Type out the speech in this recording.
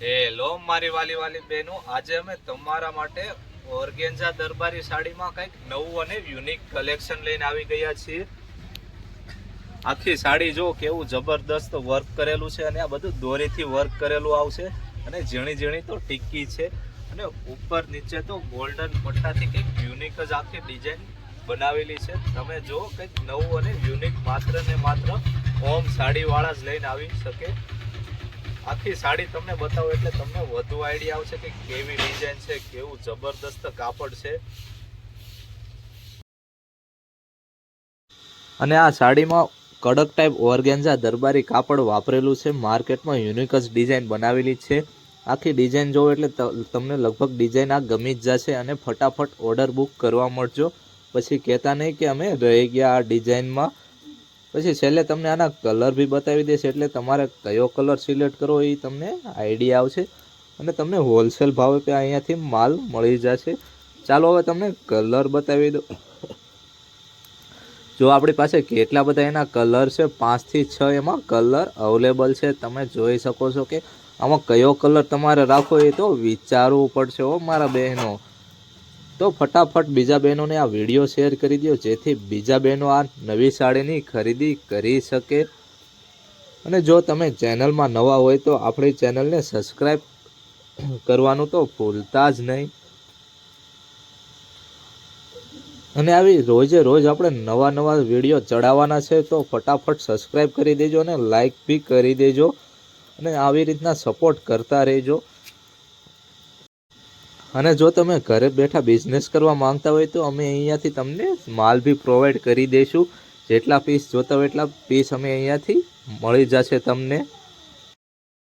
Hello, મારી વાલી વાલી બહેનો, આજે અમે તમારા માટે ઓર્ગેન્ઝા દરબારી સાડીમાં કંઈક નવું અને યુનિક કલેક્શન લઈને આવી ગયા છીએ. આખી સાડી જો કેવું જબરદસ્ત વર્ક કરેલું છે અને આ બધું દોરીથી વર્ક કરેલું આવશે અને ઝીણી ઝીણી તો ટીકી છે અને ઉપર નીચે તો ગોલ્ડન પટ્ટાથી કંઈક યુનિક જ આખી ડિઝાઇન બનાવેલી છે. તમે જો કંઈક નવું અને યુનિક માત્ર ને માત્ર ઓમ સાડીવાળા જ લઈને આવી શકે. આખી સાડી તમને બતાવો એટલે તમને વધુ આઈડિયા આવશે કે કેવી ડિઝાઇન છે, કેવું જબરદસ્ત કાપડ છે. અને આ સાડીમાં કડક ટાઈપ ઓર્ગેન્ઝા દરબારી કાપડ વાપરેલું છે. માર્કેટમાં યુનિક જ ડિઝાઇન બનાવેલી છે. આખી ડિઝાઇન જોવો એટલે તમને લગભગ ડિઝાઇન આ ગમી જ જશે અને ફટાફટ ઓર્ડર બુક કરવા મળજો. પછી કહેતા નહીં કે અમે રહી ગયા આ ડિઝાઇનમાં પછી છેલ્લે તમને આના કલર બી બતાવી દેશે એટલે તમારે કયો કલર સિલેક્ટ કરવો એ તમને આઈડિયા આવશે. અને તમને હોલસેલ ભાવે પે અહીંયાથી માલ મળી જશે. ચાલો હવે તમને કલર બતાવી દો જો આપણી પાસે કેટલા બધા એના કલર છે પાંચથી છ એમાં કલર અવેલેબલ છે. તમે જોઈ શકો છો કે આમાં કયો કલર તમારે રાખવો એ તો વિચારવું પડશે હો મારા બહેનો. તો ફટાફટ બીજા બહેનોને આ વીડિયો શેર કરી દો જેથી બીજા બહેનો આ નવી સાડીની ખરીદી કરી શકે. અને જો તમે ચેનલમાં નવા હોય તો આપણી ચેનલને સબસ્ક્રાઈબ કરવાનું તો ભૂલતા જ નહીં. અને આવી રોજે રોજ આપણે નવા નવા વીડિયો ચડાવવાના છે, તો ફટાફટ સબસ્ક્રાઈબ કરી દેજો અને લાઈક બી કરી દેજો. અને આવી રીતના સપોર્ટ કરતા રહેજો. અને જો તમે ઘરે બેઠા બિઝનેસ કરવા માંગતા હોય તો અમે અહીંયાથી તમને માલ બી પ્રોવાઈડ કરી દઈશું જેટલા પીસ જોતા હોય એટલા પીસ અમે અહીંયાથી મળી જશે તમને.